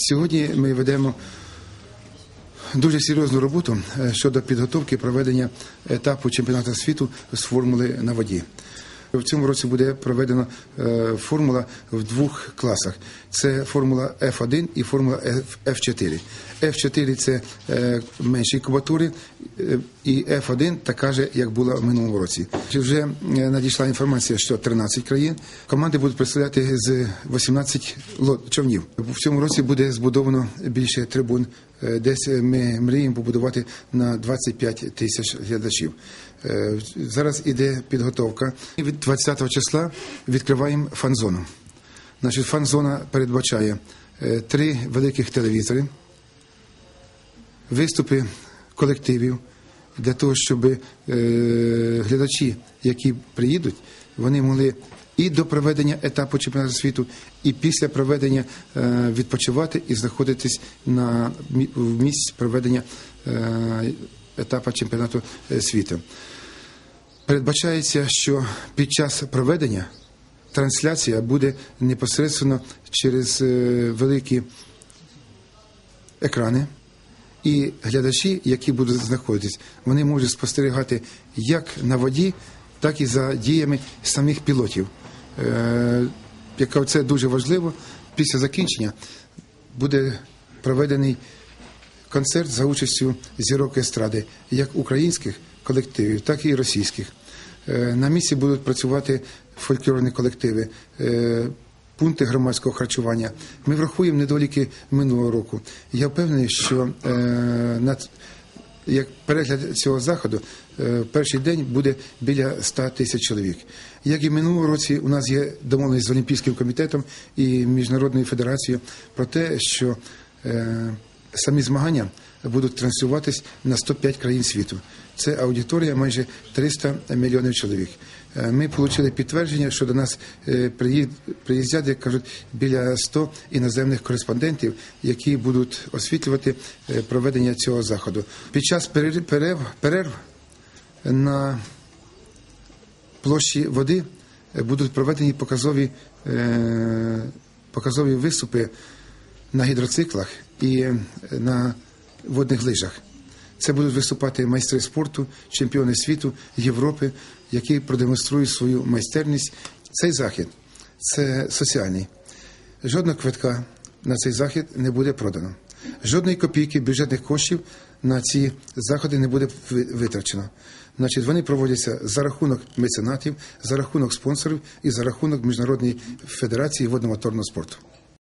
Сьогодні ми ведемо дуже серйозну роботу е, щодо підготовки проведення етапу чемпіонату світу з формули на воді. В цьому році буде проведена е, формула в двох класах: це формула F1 і формула F4. F4 – це е, менші кубатури, і F1 така же, як була в минулому році. Вже е, надійшла інформація, що 13 країн команди будуть представляти з 18 лод- човнів. В цьому році буде збудовано більше трибун. Е, Десь ми мріємо побудувати на 25 тисяч глядачів. Е, Зараз іде підготовка. Від 20 числа відкриваємо фан-зону. Значить, фан-зона передбачає е, три великих телевізори, виступи колективів для того, щоб е, глядачі, які приїдуть, вони могли і до проведення етапу чемпіонату світу, і після проведення е, відпочивати і знаходитись на в місці проведення е, етапу чемпіонату е, світу. Передбачається, що під час проведення трансляція буде непосередньо через е, великі екрани. І глядачі, які будуть знаходитись, вони можуть спостерігати як на воді, так і за діями самих пілотів. Е, яка це дуже важливо. Після закінчення буде проведений концерт за участю зірок естради, як українських колективів, так і російських. Е, На місці будуть працювати фольклорні колективи, е, пункти громадського харчування. Ми врахуємо недоліки минулого року. Я впевнений, що е, над як перегляд цього заходу е, перший день буде біля 100 тисяч чоловік. Як і минулого році, у нас є домовленість з Олімпійським комітетом і Міжнародною федерацією про те, що е, самі змагання будуть транслюватись на 105 країн світу. Це аудиторія майже 300 мільйонів чоловік. Е, Ми отримали підтвердження, що до нас е, приїздять, як кажуть, біля 100 іноземних кореспондентів, які будуть освітлювати е, проведення цього заходу. Під час перер- перерв, перерв на площі води будуть проведені показові, показові виступи на гідроциклах і на водних лижах. Це будуть виступати майстри спорту, чемпіони світу, Європи, які продемонструють свою майстерність. Цей захід це соціальний. Жодного квитка на цей захід не буде продано. Жодної копійки бюджетних коштів на ці заходи не буде витрачено. Значить, вони проводяться за рахунок меценатів, за рахунок спонсорів і за рахунок Міжнародної федерації водно-моторного спорту.